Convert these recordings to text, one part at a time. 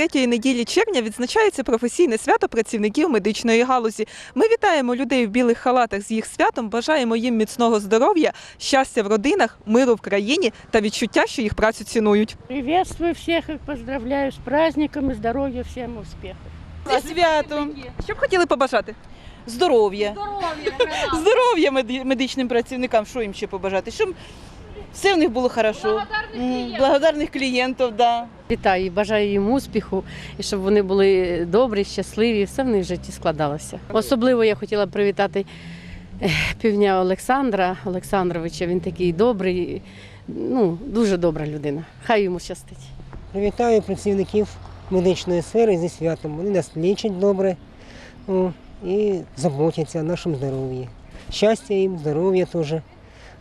Третьої неділі червня відзначається професійне свято працівників медичної галузі. Ми вітаємо людей в білих халатах з їх святом, бажаємо їм міцного здоров'я, щастя в родинах, миру в країні та відчуття, що їх працю цінують. Приветствую всех и поздравляю с праздником и здоровья, всем успехов. Зі святом, Що б хотіли побажати? здоров'я. Здоров'я меди- медичним працівникам, що їм ще побажати? Щоб все в них було хорошо. Благодарних клієнтів, да. Вітаю бажаю їм успіху, і щоб вони були добрі, щасливі, все в них в житті складалося. Особливо я хотіла привітати ех, півдня Олександра Олександровича. Він такий добрий, ну, дуже добра людина. Хай йому щастить. Привітаю працівників медичної сфери зі святом. Вони нас лічать добре і заботяться о нашому здоров'ї. Щастя їм, здоров'я теж.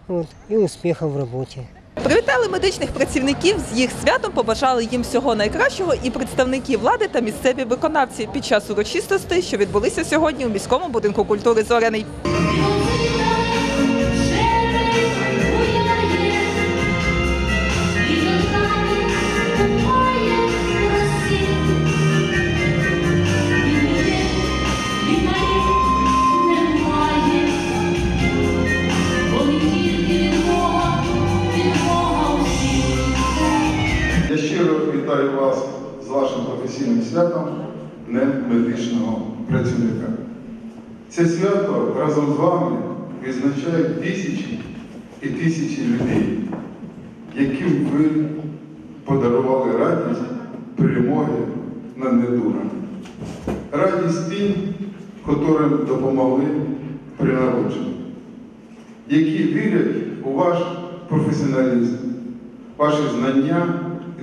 От, і успіху в роботі. Привітали медичних працівників з їх святом, побажали їм всього найкращого і представники влади та місцеві виконавці під час урочистостей, що відбулися сьогодні у міському будинку культури Зоряний. Святом Днем медичного працівника. Це свято разом з вами відзначають тисячі і тисячі людей, яким ви подарували радість перемоги над недугами. Радість тим, котрим допомогли при народженні, які вірять у ваш професіоналізм, ваші знання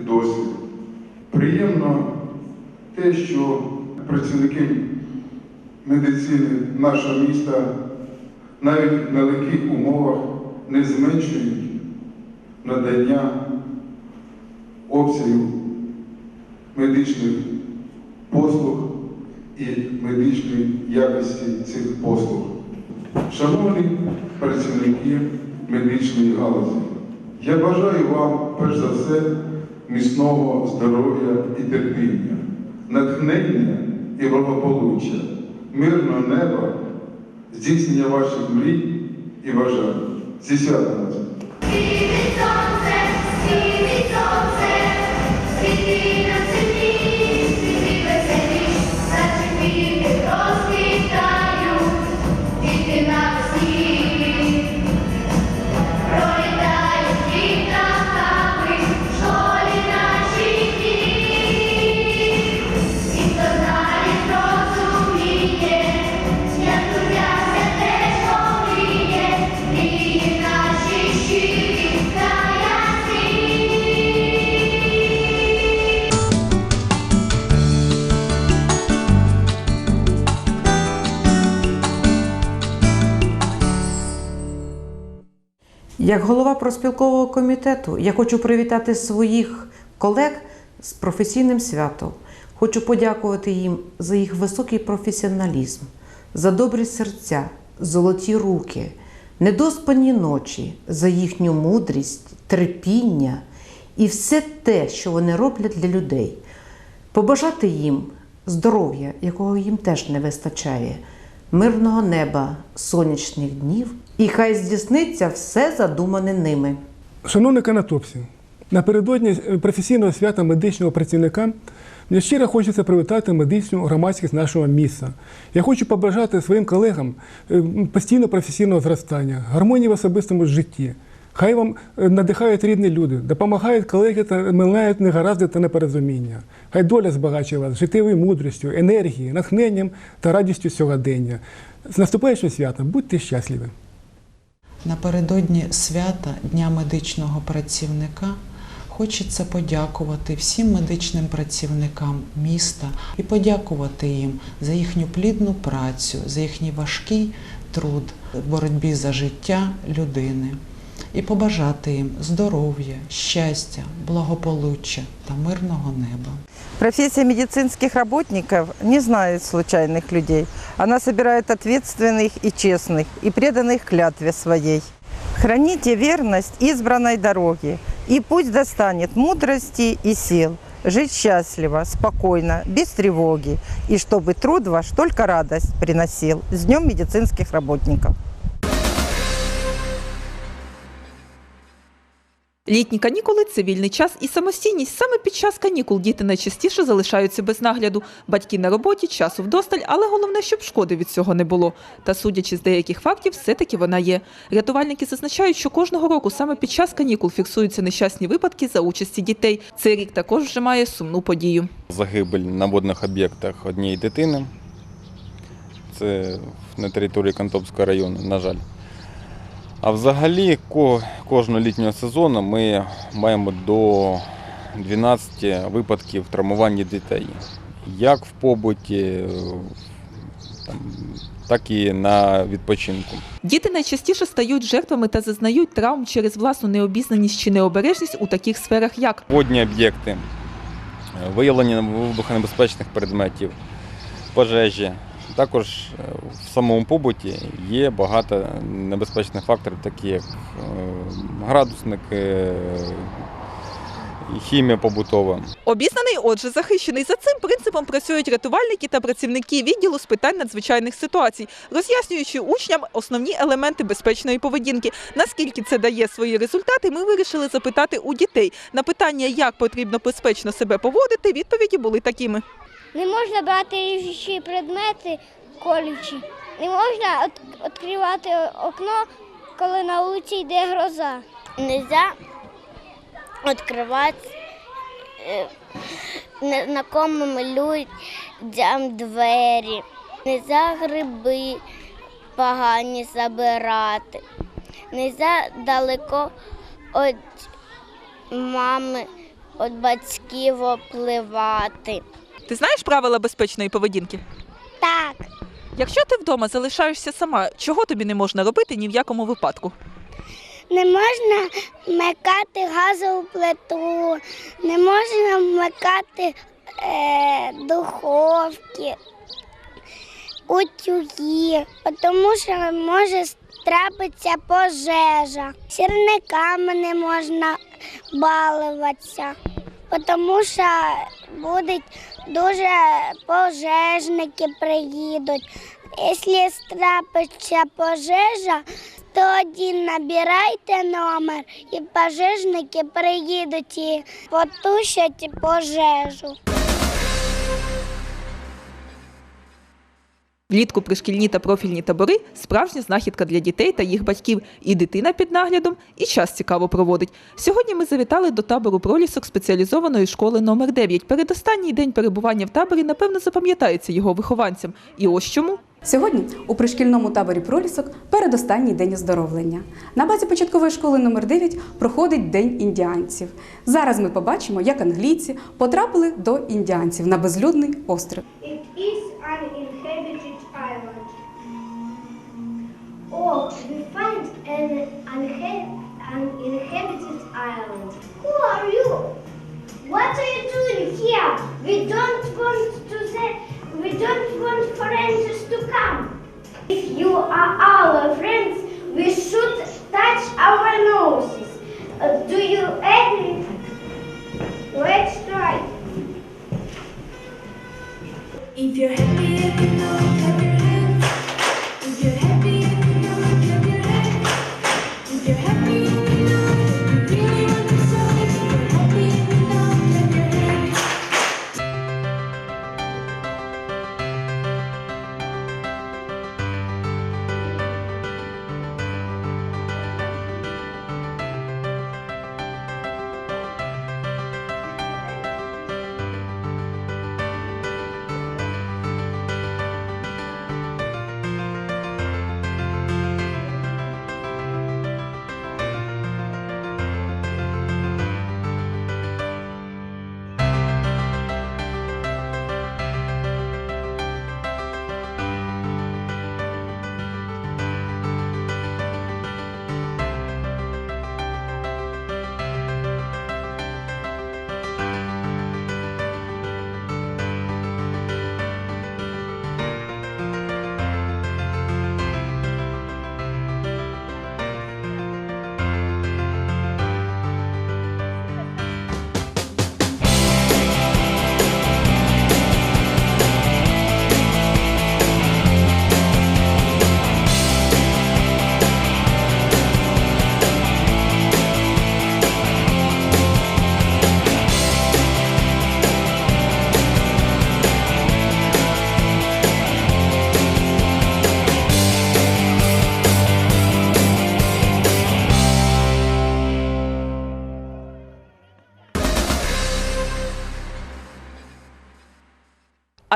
і досвід. Приємно те, що працівники медицини нашого міста навіть в нелегких умовах не зменшують надання обсягів медичних послуг і медичної якості цих послуг. Шановні працівники медичної галузі, я бажаю вам перш за все міцного здоров'я і терпіння, натхнення і благополуччя, мирного неба, здійснення ваших мрій і бажань. Зі святом вас! Як голова проспілкового комітету, я хочу привітати своїх колег з професійним святом. Хочу подякувати їм за їх високий професіоналізм, за добрі серця, золоті руки, недоспані ночі, за їхню мудрість, терпіння і все те, що вони роблять для людей. Побажати їм здоров'я, якого їм теж не вистачає, мирного неба, сонячних днів, і хай здійсниться все задумане ними. Шановні канатопці, напередодні е, професійного свята медичного працівника мені щиро хочеться привітати медичну громадськість нашого міста. Я хочу побажати своїм колегам е, постійно професійного зростання, гармонії в особистому житті. Хай вам е, надихають рідні люди, допомагають колеги та минають негаразди та непорозуміння. Хай доля збагачує вас життєвою мудрістю, енергією, натхненням та радістю сьогодення. З наступаючим святом будьте щасливі! Напередодні свята Дня медичного працівника хочеться подякувати всім медичним працівникам міста і подякувати їм за їхню плідну працю, за їхній важкий труд в боротьбі за життя людини. І побажати їм здоров'я, щастя, благополуччя та мирного неба. Профессия медицинских работников не знает случайных людей. Она собирает ответственных и честных, и преданных клятве своей. Храните верность избранной дороге, и пусть достанет мудрости и сил жить счастливо, спокойно, без тревоги. И чтобы труд ваш только радость приносил. С Днем медицинских работников! Літні канікули це вільний час і самостійність. Саме під час канікул діти найчастіше залишаються без нагляду. Батьки на роботі, часу вдосталь, але головне, щоб шкоди від цього не було. Та судячи з деяких фактів, все-таки вона є. Рятувальники зазначають, що кожного року саме під час канікул фіксуються нещасні випадки за участі дітей. Цей рік також вже має сумну подію. Загибель на водних об'єктах однієї дитини. Це на території Кантопського району, на жаль. А взагалі ко- кожного літнього сезону ми маємо до 12 випадків травмування дітей. Як в побуті, там, так і на відпочинку. Діти найчастіше стають жертвами та зазнають травм через власну необізнаність чи необережність у таких сферах, як Водні об'єкти, виявлення вибухонебезпечних предметів, пожежі. Також е, в самому побуті є багато небезпечних факторів, такі як е, градусники, хімія побутова. Обізнаний, отже, захищений. За цим принципом працюють рятувальники та працівники відділу з питань надзвичайних ситуацій, роз'яснюючи учням основні елементи безпечної поведінки. Наскільки це дає свої результати, ми вирішили запитати у дітей. На питання, як потрібно безпечно себе поводити, відповіді були такими. Не можна брати ріжучі предмети колючі. Не можна відкривати окно, коли на вулиці йде гроза. Нельзя відкривати е, незнайомим людям двері. Нельзя гриби погані забирати. Нельзя далеко від мами, від батьків опливати. Ти знаєш правила безпечної поведінки? Так, Якщо ти вдома залишаєшся сама, чого тобі не можна робити ні в якому випадку? не можна вмикати газову плиту, не можна вмикати е, духовки, утюги, тому що може трапитися пожежа. Сірниками не можна балуватися, тому що будуть дуже пожежники приїдуть. Якщо трапиться пожежа, тоді набирайте номер, і пожежники приїдуть і потушать пожежу. Влітку пришкільні та профільні табори справжня знахідка для дітей та їх батьків. І дитина під наглядом, і час цікаво проводить. Сьогодні ми завітали до табору пролісок спеціалізованої школи номер 9 Передостанній день перебування в таборі, напевно, запам'ятається його вихованцям. І ось чому. Сьогодні у пришкільному таборі пролісок передостанній день оздоровлення. На базі початкової школи номер 9 проходить День індіанців. Зараз ми побачимо, як англійці потрапили до індіанців на безлюдний острів. We find an, uninhabited island. Who are you? What are you doing here? We don't want to say, we don't want foreigners to come. If you are our friends, we should touch our noses. Uh, do you agree? Let's try. If you're happy you know,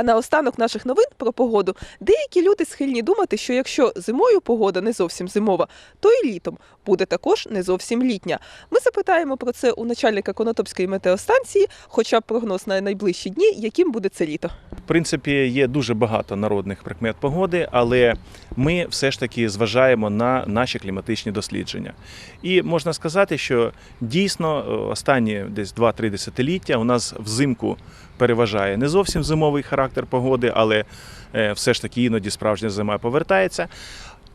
А на останок наших новин про погоду деякі люди схильні думати, що якщо зимою погода не зовсім зимова, то і літом буде також не зовсім літня. Ми запитаємо про це у начальника Конотопської метеостанції, хоча б прогноз на найближчі дні, яким буде це літо. Принципі, є дуже багато народних прикмет погоди, але ми все ж таки зважаємо на наші кліматичні дослідження. І можна сказати, що дійсно е, останні десь 2-3 десятиліття у нас взимку переважає не зовсім зимовий характер погоди, але е, все ж таки іноді справжня зима повертається.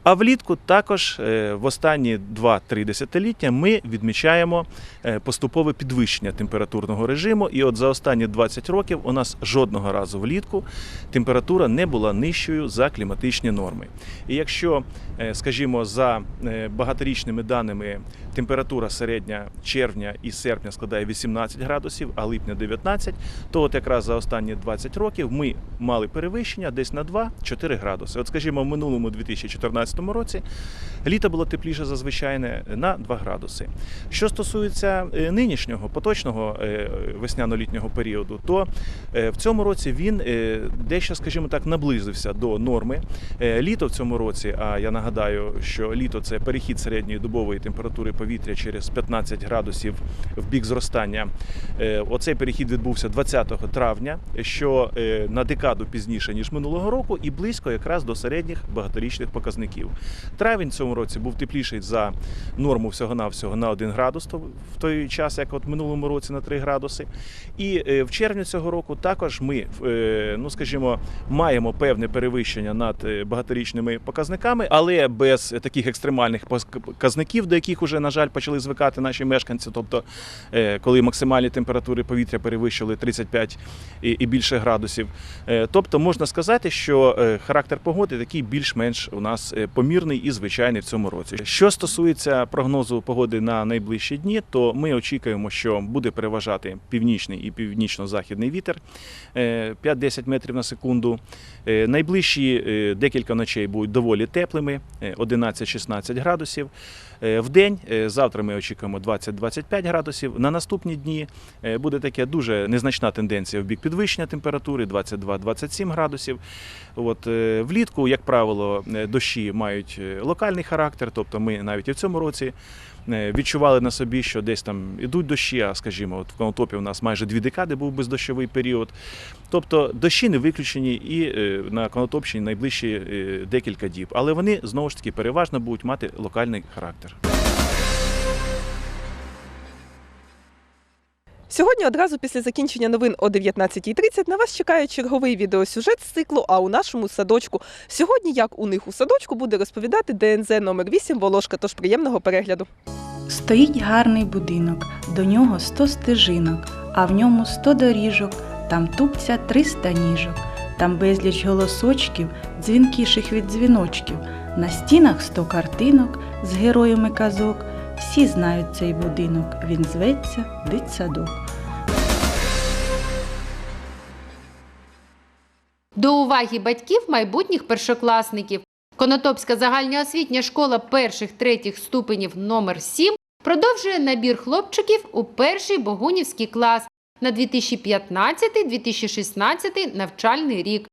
А влітку також е, в останні 2-3 десятиліття ми відмічаємо е, поступове підвищення температурного режиму. І от за останні 20 років у нас жодного разу влітку температура не була нижчою за кліматичні норми. І якщо, е, скажімо, за багаторічними даними температура середня червня і серпня складає 18 градусів, а липня 19, то от якраз за останні 20 років ми мали перевищення десь на 2-4 градуси. От, скажімо, в минулому 2014 році літо було тепліше за звичайне на 2 градуси. Що стосується е, нинішнього поточного е, весняно-літнього періоду, то е, в цьому році він дещо, скажімо так, наблизився до норми. Літо в цьому році, а я нагадаю, що літо це перехід середньої добової температури через 15 градусів в бік зростання. Е, Оцей перехід відбувся 20 травня, що е, на декаду пізніше ніж минулого року, і близько якраз до середніх багаторічних показників. Травень цьому році був тепліший за норму всього-навсього на 1 градус, в той час, як от минулому році на 3 градуси. І е, в червні цього року також ми, ну скажімо, маємо певне перевищення над багаторічними показниками, але без таких екстремальних показників, до яких уже, на жаль, почали звикати наші мешканці. Тобто, е, коли максимальні температури повітря перевищили 35 і, більше градусів. Е, Тобто можна сказати, що е, характер погоди такий більш-менш у нас помірний і звичайний в цьому році. Що стосується прогнозу погоди на найближчі дні, то ми очікуємо, що буде переважати північний і північно-західний вітер е, 5-10 метрів на секунду. Е, Найближчі е, декілька ночей будуть доволі теплими, е, 11-16 градусів. Е, В день завтра ми очікуємо 20-25 градусів. На наступні дні буде така дуже незначна тенденція в бік підвищення температури 22-27 градусів. От влітку, як правило, дощі мають локальний характер, тобто ми навіть і в цьому році. Е, Відчували на собі, що десь там ідуть дощі, а скажімо, от в Конотопі у нас майже дві декади був бездощовий період. Тобто дощі не виключені і е, на Конотопщині найближчі е, декілька діб. Але вони знову ж таки переважно будуть мати локальний характер. Сьогодні одразу після закінчення новин о 19.30 на вас чекає черговий відеосюжет з циклу А у нашому садочку. Сьогодні, як у них у садочку, буде розповідати ДНЗ номер 8 Волошка. Тож приємного перегляду. Стоїть гарний будинок, до нього сто стежинок, а в ньому сто доріжок, там тупця триста ніжок, там безліч голосочків, дзвінкіших від дзвіночків, на стінах сто картинок з героями казок. Всі знають цей будинок, він зветься дитсадок. До уваги батьків майбутніх першокласників. Конотопська загальноосвітня школа перших третіх ступенів номер 7 продовжує набір хлопчиків у перший богунівський клас на 2015-2016 навчальний рік.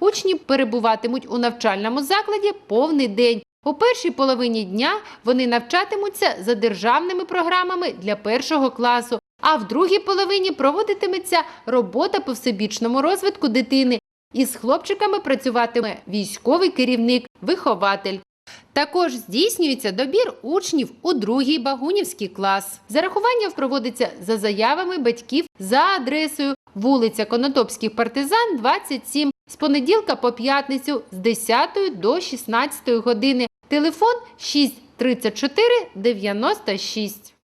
Учні перебуватимуть у навчальному закладі повний день. У першій половині дня вони навчатимуться за державними програмами для першого класу, а в другій половині проводитиметься робота по всебічному розвитку дитини. Із хлопчиками працюватиме військовий керівник, вихователь. Також здійснюється добір учнів у другий багунівський клас. Зарахування проводиться за заявами батьків за адресою вулиця Конотопських партизан, 27, з понеділка по п'ятницю з 10 до 16 години. Телефон 634 96.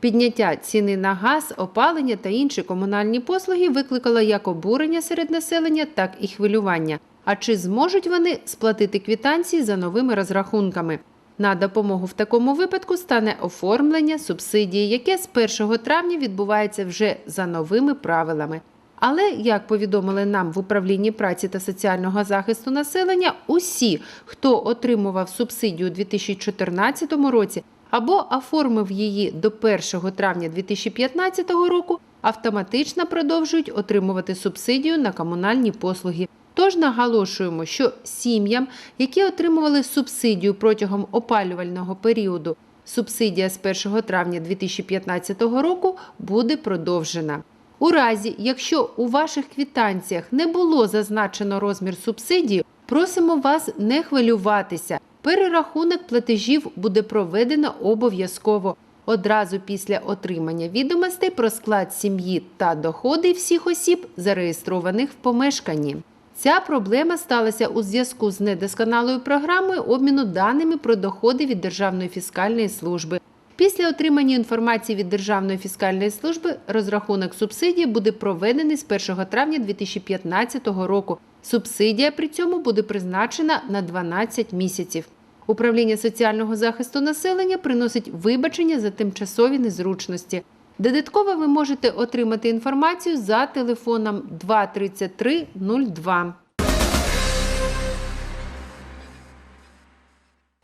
Підняття ціни на газ, опалення та інші комунальні послуги викликало як обурення серед населення, так і хвилювання. А чи зможуть вони сплатити квітанції за новими розрахунками? На допомогу в такому випадку стане оформлення субсидії, яке з 1 травня відбувається вже за новими правилами. Але, як повідомили нам в управлінні праці та соціального захисту населення, усі, хто отримував субсидію у 2014 році або оформив її до 1 травня 2015 року, автоматично продовжують отримувати субсидію на комунальні послуги. Тож наголошуємо, що сім'ям, які отримували субсидію протягом опалювального періоду, субсидія з 1 травня 2015 року буде продовжена. У разі, якщо у ваших квітанціях не було зазначено розмір субсидії, просимо вас не хвилюватися. Перерахунок платежів буде проведено обов'язково одразу після отримання відомостей про склад сім'ї та доходи всіх осіб, зареєстрованих в помешканні. Ця проблема сталася у зв'язку з недосконалою програмою обміну даними про доходи від Державної фіскальної служби. Після отримання інформації від Державної фіскальної служби розрахунок субсидії буде проведений з 1 травня 2015 року. Субсидія при цьому буде призначена на 12 місяців. Управління соціального захисту населення приносить вибачення за тимчасові незручності. Додатково ви можете отримати інформацію за телефоном 23302.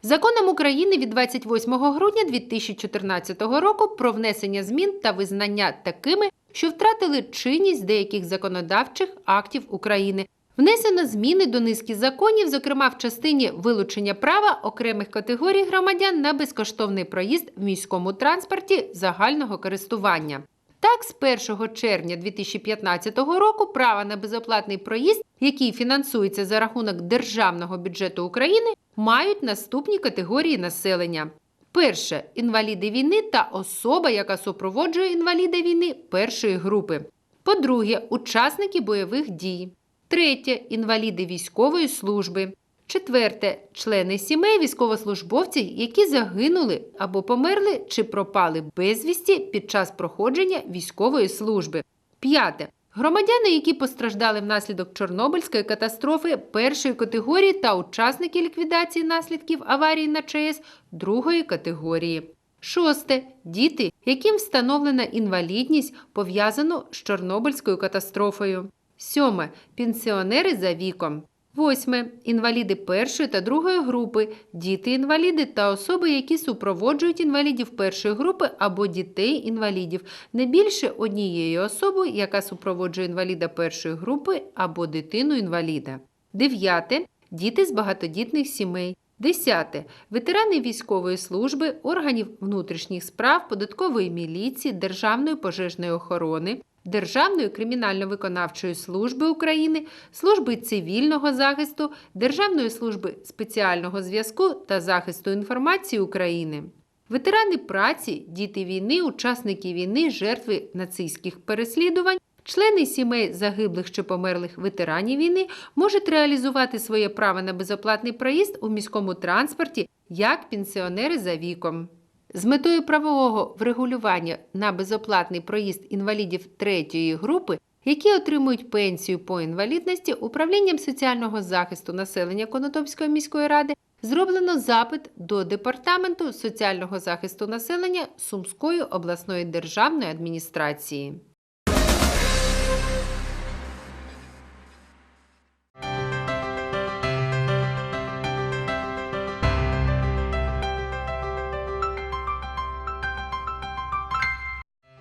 Законом України від 28 грудня 2014 року про внесення змін та визнання такими, що втратили чинність деяких законодавчих актів України. Внесено зміни до низки законів, зокрема в частині вилучення права окремих категорій громадян на безкоштовний проїзд в міському транспорті загального користування. Так, з 1 червня 2015 року право на безоплатний проїзд, який фінансується за рахунок Державного бюджету України, мають наступні категорії населення. Перше інваліди війни та особа, яка супроводжує інваліда війни першої групи. По-друге, учасники бойових дій. Третє інваліди військової служби. Четверте члени сімей військовослужбовців, які загинули або померли чи пропали безвісті під час проходження військової служби. П'яте. Громадяни, які постраждали внаслідок Чорнобильської катастрофи першої категорії та учасники ліквідації наслідків аварії на ЧАЕС другої категорії. Шосте. Діти, яким встановлена інвалідність, пов'язану з Чорнобильською катастрофою. Сьоме. Пенсіонери за віком. Восьме. Інваліди першої та другої групи, діти-інваліди та особи, які супроводжують інвалідів першої групи або дітей-інвалідів, не більше однією особою, яка супроводжує інваліда першої групи або дитину-інваліда. Дев'яте. Діти з багатодітних сімей. Десяте. Ветерани військової служби, органів внутрішніх справ, податкової міліції, Державної пожежної охорони, Державної кримінально-виконавчої служби України, служби цивільного захисту, Державної служби спеціального зв'язку та захисту інформації України. Ветерани праці, діти війни, учасники війни, жертви нацистських переслідувань, члени сімей загиблих чи померлих ветеранів війни можуть реалізувати своє право на безоплатний проїзд у міському транспорті як пенсіонери за віком. З метою правового врегулювання на безоплатний проїзд інвалідів третьої групи, які отримують пенсію по інвалідності, управлінням соціального захисту населення Конотопської міської ради зроблено запит до Департаменту соціального захисту населення Сумської обласної державної адміністрації.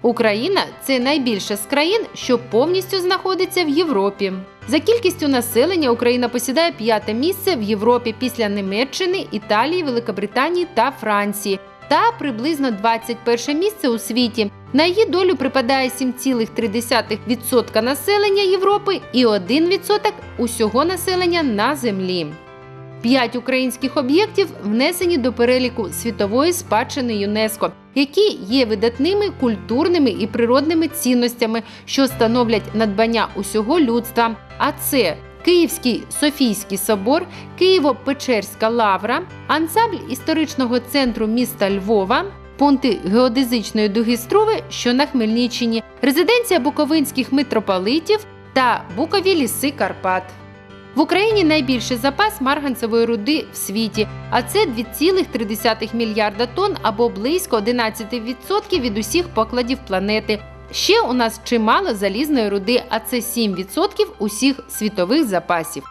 Україна це найбільша з країн, що повністю знаходиться в Європі. За кількістю населення Україна посідає п'яте місце в Європі після Німеччини, Італії, Великобританії та Франції. Та приблизно 21 місце у світі. На її долю припадає 7,3% населення Європи і 1% усього населення на землі. П'ять українських об'єктів внесені до переліку світової спадщини ЮНЕСКО, які є видатними культурними і природними цінностями, що становлять надбання усього людства. А це Київський Софійський собор, Києво-Печерська лавра, ансамбль історичного центру міста Львова. Пункти геодезичної дуги Строви, що на Хмельниччині, резиденція буковинських митрополитів та букові ліси Карпат. В Україні найбільший запас марганцевої руди в світі, а це 2,3 мільярда тонн або близько 11% від усіх покладів планети. Ще у нас чимало залізної руди, а це 7% усіх світових запасів.